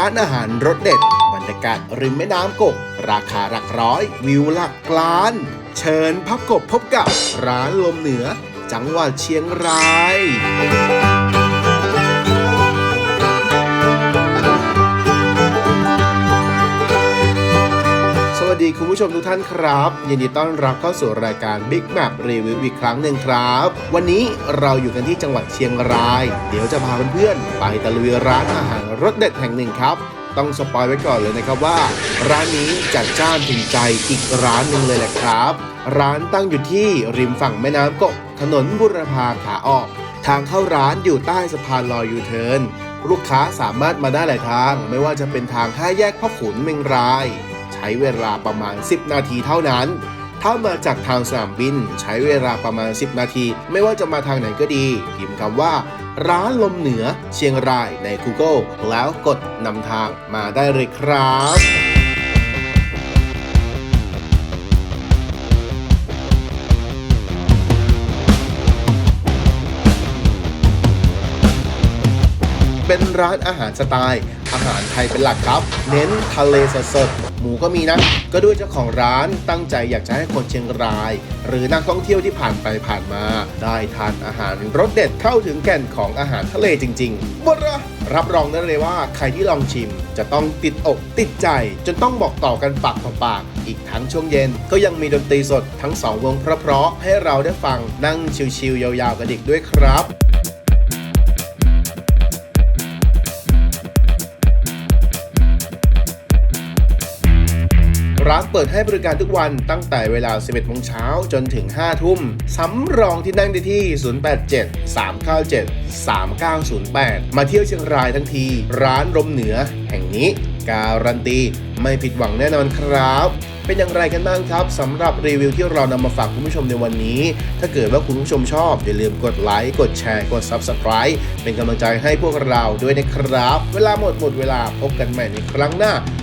ร้านอาหารรสเด็ด บรรยากาศริมแม่น้ำกกราคาหลักร้อย วิวหลักล้าน เชิญพับกบพบกับร้านลมเหนือ จังหวัดเชียงราย ผู้ชมทุกท่านครับยินดีต้อนรับเข้าสู่รายการ Big Map Review อีกครั้งหนึ่งครับ วันนี้เราอยู่กันที่จังหวัดเชียงราย เดี๋ยวจะพาเพื่อนๆไปตะลุยร้านอาหารรสเด็ดแห่งหนึ่งครับ ต้องสปอยไว้ก่อนเลยนะครับว่า ร้านนี้จัดจ้านถึงใจอีกร้านหนึ่งเลยแหละครับ ร้านตั้งอยู่ที่ริมฝั่งแม่น้ำกกถนนบุรพาขาออก ทางเข้าร้านอยู่ใต้สะพานลอยยูเทิร์นลูกค้าสามารถมาได้หลายทาง ไม่ว่าจะเป็นทางห้าแยกพ่อขุนเมงราย ช้เวลาประมาณ 10 นาทีเท่านั้น ถ้ามาจากทางสนามบินใช้เวลาประมาณ 10 นาที ไม่ว่าจะมาทางไหนก็ดีพิมพ์คำว่า ร้านลมเหนือเชียงรายใน Google แล้วกดนำทางมาได้เลยครับเป็นร้านอาหารสไตล์ อาหารไทยเป็นหลักครับ เน้นทะเลสด หมูก็มีนะ ก็ด้วยเจ้าของร้านตั้งใจอยากจะให้คนเชียงราย หรือนักท่องเที่ยวที่ผ่านไปผ่านมา ได้ทานอาหารรสเด็ดเข้าถึงแก่นของอาหารทะเลจริงๆบระรับรองได้เลยว่าใครที่ลองชิม จะต้องติดอกติดใจ จนต้องบอกต่อกันปากต่อปาก อีกทั้งช่วงเย็น ก็ยังมีดนตรีสดทั้งสองวงเพราะๆให้เราได้ฟังนั่งชิลๆยาวๆกันอีกด้วยครับ ร้านเปิดให้บริการทุกวันตั้งแต่เวลา 11โมงเช้าจนถึง 5 ทุ่ม สำรองที่นั่งได้ที่ 087 397 3908 มาเที่ยวเชียงรายทั้งที ร้านลมเหนือ แห่งนี้ การันตี ไม่ผิดหวังแน่นอนครับ เป็นอย่างไรกันบ้างครับสำหรับรีวิวที่เรานำมาฝากคุณผู้ชมในวันนี้ ถ้าเกิดว่าคุณผู้ชมชอบ อย่าลืมกดไลค์กดแชร์กด Subscribe เป็นกำลังใจให้พวกเราด้วยนะครับ เวลาหมดหมดเวลาพบกันใหม่ในครั้งหน้า